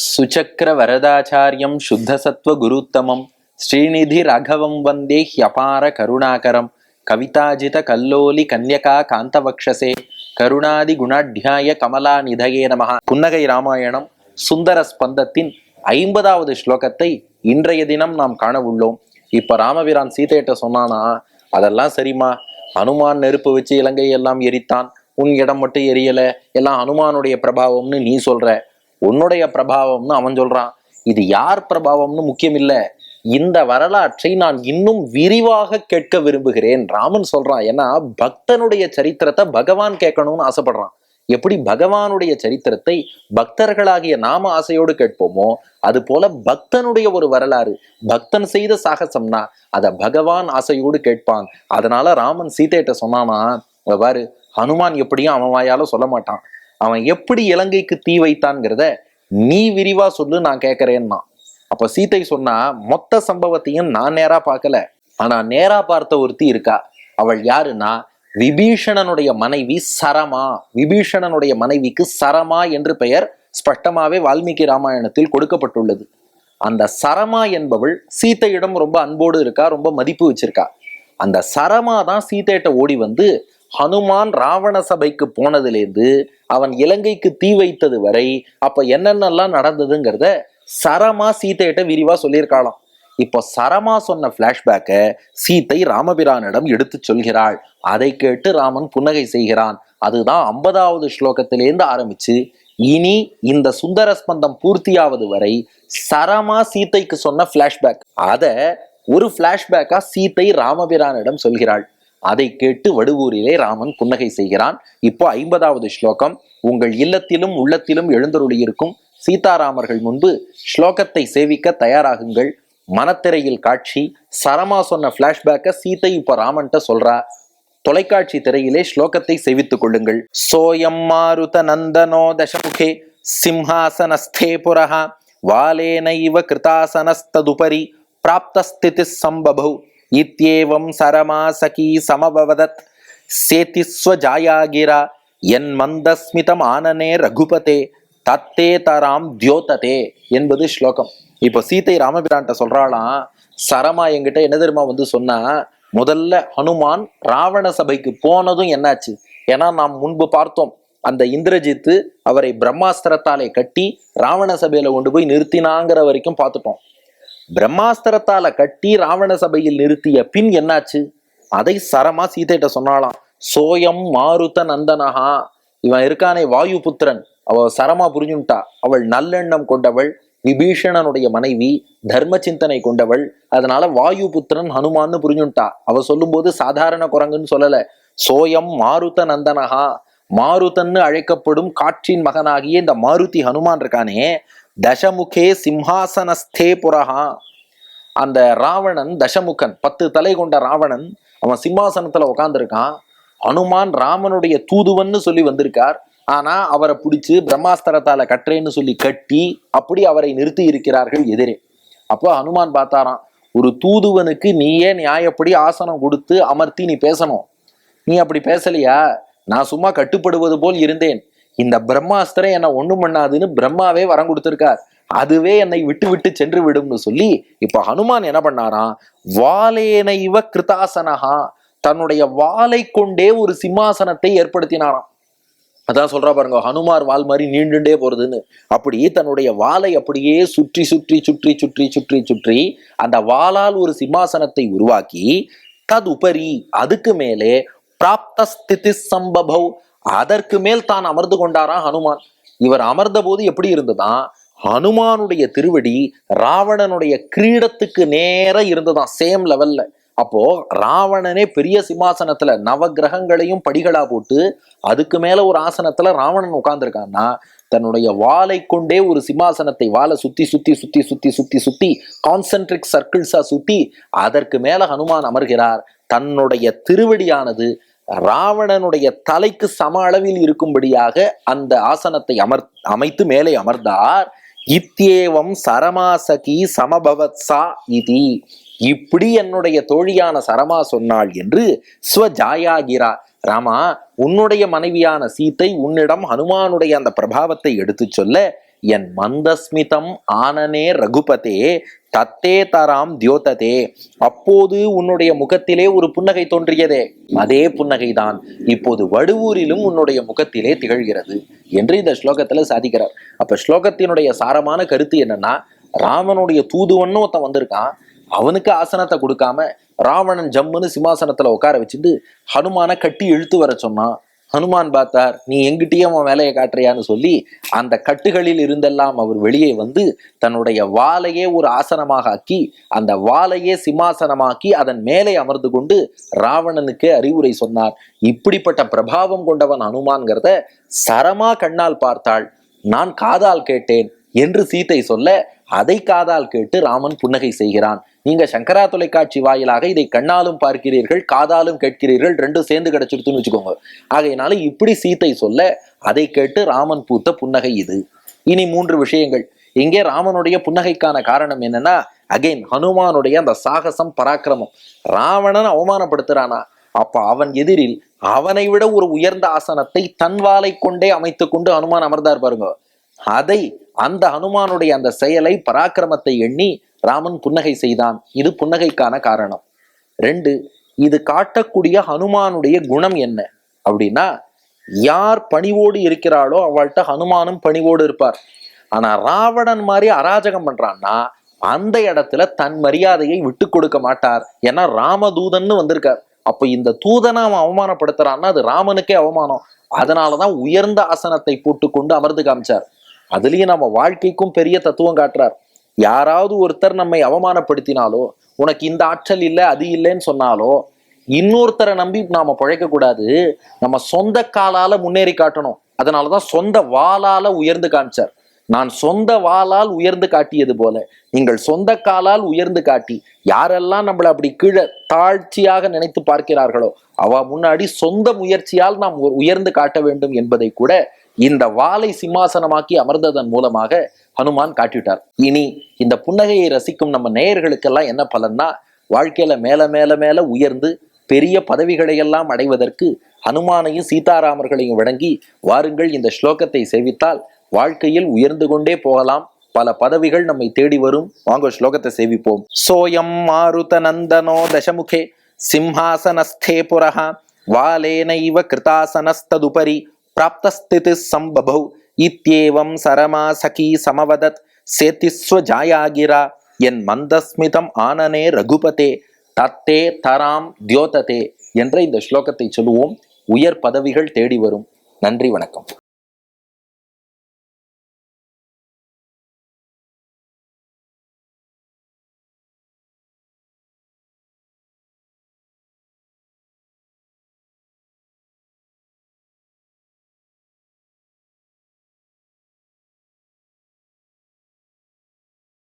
சுச்சக்கர வரதாச்சாரியம் சுத்தசத்வ குருத்தமம் ஸ்ரீநிதி ராகவம் வந்தே ஹ்யபார கருணாகரம் கவிதாஜித கல்லோலி கன்யகா காந்தவக்ஷசே கருணாதி குணாட்யாய கமலா நிதயே நமஹ புன்னகை ராமாயணம் சுந்தர ஸ்பந்தத்தின் ஐம்பதாவது ஸ்லோகத்தை இன்றைய தினம் நாம் காண உள்ளோம் இப்ப ராமபிரான் சீதையிட்ட சொன்னானா அதெல்லாம் சரிம்மா. ஹனுமான் நெருப்பு வச்சு இலங்கை எல்லாம் எரித்தான். உன் இடம் மட்டும் எரியல. எல்லாம் ஹனுமானுடைய பிரபாவம்னு நீ சொல்ற. உன்னுடைய பிரபாவம்னு அவன் சொல்றான். இது யார் பிரபாவம்னு முக்கியம் இல்ல இந்த வரலாற்றை நான் இன்னும் விரிவாக கேட்க விரும்புகிறேன். ராமன் சொல்றான் ஏன்னா பக்தனுடைய சரித்திரத்தை பகவான் கேட்கணும்னு ஆசைப்படுறான். எப்படி பகவானுடைய சரித்திரத்தை பக்தர்களாகிய நாம ஆசையோடு கேட்போமோ அது போல பக்தனுடைய ஒரு வரலாறு. பக்தன் செய்த சாகசம்னா அத பகவான் ஆசையோடு கேட்பான். அதனால ராமன் சீதையிட்ட சொன்னானா பாரு ஹனுமான் எப்படியும் அவன் வாயால சொல்ல மாட்டான். அவன் எப்படி இலங்கைக்கு தீ வைத்தான்ங்கிறத நீ விரிவா சொல்லு நான் கேட்கறேன்னா அப்ப சீத்தை சொன்னா மொத்த சம்பவத்தையும் நான் நேரா பார்க்கல. ஆனா நேரா பார்த்த ஒருத்தி இருக்கா. அவள் யாருன்னா விபீஷணனுடைய மனைவி சரமா. விபீஷணனுடைய மனைவிக்கு சரமா என்று பெயர் ஸ்பஷ்டமாவே வால்மீகி ராமாயணத்தில் கொடுக்கப்பட்டுள்ளது. அந்த சரமா என்பவள் சீதையிடம் ரொம்ப அன்போடு இருக்கா ரொம்ப மதிப்பு வச்சிருக்கா. அந்த சரமா தான் சீதையிட்ட ஓடி வந்து ஹனுமான் ராவண சபைக்கு போனதுலேருந்து அவன் இலங்கைக்கு தீ வைத்தது வரை அப்ப என்னென்னலாம் நடந்ததுங்கிறத சரமா சீத்தையிட்ட விரிவா சொல்லியிருக்காளாம். இப்போ சரமா சொன்ன பிளாஷ்பேக்கை சீத்தை ராமபிரானிடம் எடுத்து சொல்கிறாள். அதை கேட்டு ராமன் புன்னகை செய்கிறான். அதுதான் ஐம்பதாவது ஸ்லோகத்திலேருந்து ஆரம்பிச்சு இனி இந்த சுந்தர ஸ்பந்தம் பூர்த்தியாவது வரை சரமா சீத்தைக்கு சொன்ன பிளாஷ்பேக் அத ஒரு பிளாஷ்பேக்கா சீத்தை ராமபிரானிடம் சொல்கிறாள். அதை கேட்டு வடுவூரிலே ராமன் புன்னகை செய்கிறான். இப்போ ஐம்பதாவது ஸ்லோகம் உங்கள் இல்லத்திலும் உள்ளத்திலும் எழுந்தருளியிருக்கும் சீதாராமர்கள் முன்பு ஸ்லோகத்தை சேவிக்க தயாராகுங்கள். மனத்திரையில் காட்சி சரமா சொன்ன பிளாஷ்பேக்கை சீதை இப்ப ராமன்ட்ட சொல்றா. தொலைக்காட்சி திரையிலே ஸ்லோகத்தை செவித்துக் கொள்ளுங்கள். சோயம் மாருத நந்தனோ தசமுகே சிம்ஹாசனஸ்தே புரஹ. வாலேனைவ கிருதாசனஸ்ததுபரி பிராப்தஸ்திதி சம்பபௌ. இத்தியேவம் சரமா சகி சமபவதத் சேதிஸ்வஜாயாகிரா என் மந்தஸ்மிதம் ஆனனே ரகுபதே தத்தே தராம் தியோததே என்பது ஸ்லோகம். இப்போ சீதை ராமபிரான்ட்ட சொல்றாளாம் சரமா என்கிட்ட என்ன தெரியுமா வந்து சொன்னா முதல்ல ஹனுமான் ராவண சபைக்கு போனதும் என்னாச்சு? ஏன்னா நாம் முன்பு பார்த்தோம் அந்த இந்திரஜித்து அவரை பிரம்மாஸ்திரத்தாலே கட்டி ராவண சபையில கொண்டு போய் நிறுத்தினாங்கிற வரைக்கும் பார்த்துட்டோம். பிரம்மாஸ்திரத்தால கட்டி ராவண சபையில் நிறுத்திய பின் என்னாச்சு? அதை சரமா சீதைகிட்ட சொன்னாலாம் சோயம் மாருத நந்தனஹா. இவன் இருக்கானே வாயு புத்திரன் அவ சரமா புரிஞ்சுட்டா அவள் நல்லெண்ணம் கொண்டவள் விபீஷணனுடைய மனைவி தர்ம சிந்தனை கொண்டவள். அதனால வாயு புத்திரன் ஹனுமான்னு புரிஞ்சுட்டா அவ சொல்லும்போது சாதாரண குரங்குன்னு சொல்லல. சோயம் மாருத நந்தனஹா. மாருதன்னு அழைக்கப்படும் காற்றின் மகனாகிய இந்த மாருதி ஹனுமான் இருக்கானே தசமுகே சிம்ஹாசனஸ்தே புரஹா அந்த ராவணன் தசமுகன் பத்து தலை கொண்ட ராவணன் அவன் சிம்மாசனத்துல உட்காந்துருக்கான் ஹனுமான் ராமனுடைய தூதுவன்னு சொல்லி வந்திருக்கார். ஆனா அவரை பிடிச்சு பிரம்மாஸ்திரத்தால கட்டுறேன்னு சொல்லி கட்டி அப்படி அவரை நிறுத்தி இருக்கிறார்கள் எதிரே. அப்போ ஹனுமான் பார்த்தாராம் ஒரு தூதுவனுக்கு நீயே நியாயப்படி ஆசனம் கொடுத்து அமர்த்தி நீ பேசணும். நீ அப்படி பேசலையா? நான் சும்மா கட்டுப்படுவது போல் இருந்தேன். இந்த பிரம்மாஸ்திரம் என்னை ஒண்ணும் பண்ணாதுன்னு பிரம்மாவே வரம் கொடுத்திருக்கார். அதுவே என்னை விட்டு விட்டு சென்று விடும்னு சொல்லி இப்ப ஹனுமான் என்ன பண்ணாராம்? வாலேனைவ கிருதாசனஹா. தன்னுடைய வாளை கொண்டே ஒரு சிம்மாசனத்தை ஏற்படுத்தினாராம். அதான் சொல்றா பாருங்க ஹனுமார் வால் மாதிரி நீண்டுண்டே போறதுன்னு. அப்படி தன்னுடைய வாளை அப்படியே சுற்றி சுற்றி சுற்றி சுற்றி சுற்றி சுற்றி அந்த வாளால் ஒரு சிம்மாசனத்தை உருவாக்கி ததுபரி அதுக்கு மேலே பிராப்தஸ்திதி சம்பவ் அதற்கு மேல் தான் அமர்ந்து கொண்டாரா ஹனுமான்? இவர் அமர்ந்த போது எப்படி இருந்ததுதான் ஹனுமானுடைய திருவடி ராவணனுடைய கிரீடத்துக்கு நேர இருந்ததான் சேம் லெவல்ல அப்போ ராவணனே பெரிய சிம்மாசனத்துல நவ கிரகங்களையும் படிகளா போட்டு அதுக்கு மேல ஒரு ஆசனத்துல ராவணன் உட்கார்ந்துருக்கான்னா தன்னுடைய வாளை கொண்டே ஒரு சிம்மாசனத்தை வாழை சுத்தி சுத்தி சுத்தி சுத்தி சுத்தி சுத்தி கான்சென்ட்ரிக் சர்க்கிள்ஸா சுத்தி அதற்கு மேல ஹனுமான் அமர்கிறார். தன்னுடைய திருவடியானது ராவணனுடைய தலைக்கு சம அளவில் இருக்கும்படியாக அந்த ஆசனத்தை அமர் அமைத்து மேலே அமர்ந்தார். இத்தியேவம் சரமாசகி சமபவத்சா இதி. இப்படி என்னுடைய தோழியான சரமா சொன்னாள் என்று ஸ்வஜாயாகிரா. ராமா உன்னுடைய மனைவியான சீத்தை உன்னிடம் ஹனுமானுடைய அந்த பிரபாவத்தை எடுத்துச் சொல்ல என் மந்தஸ்மிதம் ஆனனே ரகுபதே தத்தே தராம் தியோததே. அப்போது உன்னுடைய முகத்திலே ஒரு புன்னகை தோன்றியதே. அதே புன்னகைதான் இப்போது வடுவூரிலும் உன்னுடைய முகத்திலே திகழ்கிறது என்று இந்த ஸ்லோகத்துல சாதிக்கிறார். அப்ப ஸ்லோகத்தினுடைய சாரமான கருத்து என்னன்னா ராமனுடைய தூதுவன்னு ஒருத்தன் வந்திருக்கான். அவனுக்கு ஆசனத்தை கொடுக்காம ராவணன் ஜம்முன்னு சிம்மாசனத்துல உட்கார வச்சுட்டு ஹனுமானை கட்டி இழுத்து வர சொன்னான். ஹனுமான் பார்த்தார் நீ எங்கிட்டயே அவன் வேலையை காட்டுறியான்னு சொல்லி அந்த கட்டுகளில் இருந்தெல்லாம் அவர் வெளியே வந்து தன்னுடைய வாளையே ஒரு ஆசனமாக ஆக்கி அந்த வாளையே சிம்மாசனமாக்கி அதன் மேலே அமர்ந்து கொண்டு ராவணனுக்கு அறிவுரை சொன்னார். இப்படிப்பட்ட பிரபாவம் கொண்டவன் ஹனுமான்கிறத சரமா கண்ணால் பார்த்தாள். நான் காதால் கேட்டேன் என்று சீத்தை சொல்ல அதை காதால் கேட்டு ராமன் புன்னகை செய்கிறான். நீங்க சங்கரா தொலைக்காட்சி வாயிலாக இதை கண்ணாலும் பார்க்கிறீர்கள் காதாலும் கேட்கிறீர்கள் ரெண்டும் சேர்ந்து கிடைச்சிருத்துன்னு வச்சுக்கோங்க. ஆகையினால இப்படி சீத்தை சொல்ல அதை கேட்டு ராமன் பூத்த புன்னகை இது. இனி மூன்று விஷயங்கள். இங்கே ராமனுடைய புன்னகைக்கான காரணம் என்னன்னா அகைன் ஹனுமானுடைய அந்த சாகசம் பராக்கிரமம். ராவணன் அவமானப்படுத்துறானா? அப்ப அவன் எதிரில் அவனை விட ஒரு உயர்ந்த ஆசனத்தை தன்வாலை கொண்டே அமைத்து கொண்டு ஹனுமான் அமர்ந்தார் பாருங்க. அதை அந்த ஹனுமானுடைய அந்த செயலை பராக்கிரமத்தை எண்ணி ராமன் புன்னகை செய்தான். இது புன்னகைக்கான காரணம். ரெண்டு இது காட்டக்கூடிய ஹனுமானுடைய குணம் என்ன? அப்படின்னா யார் பணிவோடு இருக்கிறாளோ அவள்கிட்ட ஹனுமானும் பணிவோடு இருப்பார். ஆனா ராவணன் மாதிரி அராஜகம் பண்றான்னா அந்த இடத்துல தன் மரியாதையை விட்டு கொடுக்க மாட்டார். ஏன்னா ராமதூதன்னு வந்திருக்கார். அப்ப இந்த தூதனை அவன் அவமானப்படுத்துறான்னா அது ராமனுக்கே அவமானம். அதனாலதான் உயர்ந்த ஆசனத்தை போட்டுக்கொண்டு அமர்ந்து காமிச்சார். அதுலயும் நம்ம வாழ்க்கைக்கும் பெரிய தத்துவம் காட்டுறார். யாராவது ஒருத்தர் நம்மை அவமானப்படுத்தினாலோ உனக்கு இந்த ஆற்றல் இல்லை அது இல்லைன்னு சொன்னாலோ இன்னொருத்தரை நம்பி நாம பிழைக்க கூடாது. நம்ம சொந்த காலால முன்னேறி காட்டணும். அதனாலதான் சொந்த வாளால உயர்ந்து காமிச்சார் நான் சொந்த வாளால் உயர்ந்து காட்டியது போல நீங்கள் சொந்த காலால் உயர்ந்து காட்டி யாரெல்லாம் நம்மளை அப்படி கீழே தாழ்ச்சியாக நினைத்து பார்க்கிறார்களோ அவ முன்னாடி சொந்த முயற்சியால் நாம் உயர்ந்து காட்ட வேண்டும் என்பதை கூட இந்த வாளை சிம்மாசனமாக்கி அமர்ந்ததன் மூலமாக ஹனுமான் காட்டிவிட்டார். இனி இந்த புன்னகையை ரசிக்கும் நம்ம நேயர்களுக்கெல்லாம் என்ன பலன்னா வாழ்க்கையில மேல மேல மேல உயர்ந்து பெரிய பதவிகளை எல்லாம் அடைவதற்கு ஹனுமானையும் சீதாராமர்களையும் வணங்கி வாருங்கள் இந்த ஸ்லோகத்தை சேவித்தால் வாழ்க்கையில் உயர்ந்து கொண்டே போகலாம். பல பதவிகள் நம்மை தேடி வரும். வாங்க ஸ்லோகத்தை சேவிப்போம். சோயம் மாருத நந்தனோ தசமுகே சிம்ஹாசனஸ்தே புரஹா வாலேனைவ கிருதாசனஸ்ததுபரி பிராப்தஸ்திதி சம்பபௌ இத்யேவம் சரமா சகி சமவதத் சேத்திஸ்வ ஜாயாகிரா என் மந்தஸ்மிதம் ஆனனே ரகுபதே தத்தே தராம் தியோததே என்ற இந்த ஸ்லோகத்தை சொல்லுவோம். உயர் பதவிகள் தேடி வரும். நன்றி வணக்கம்.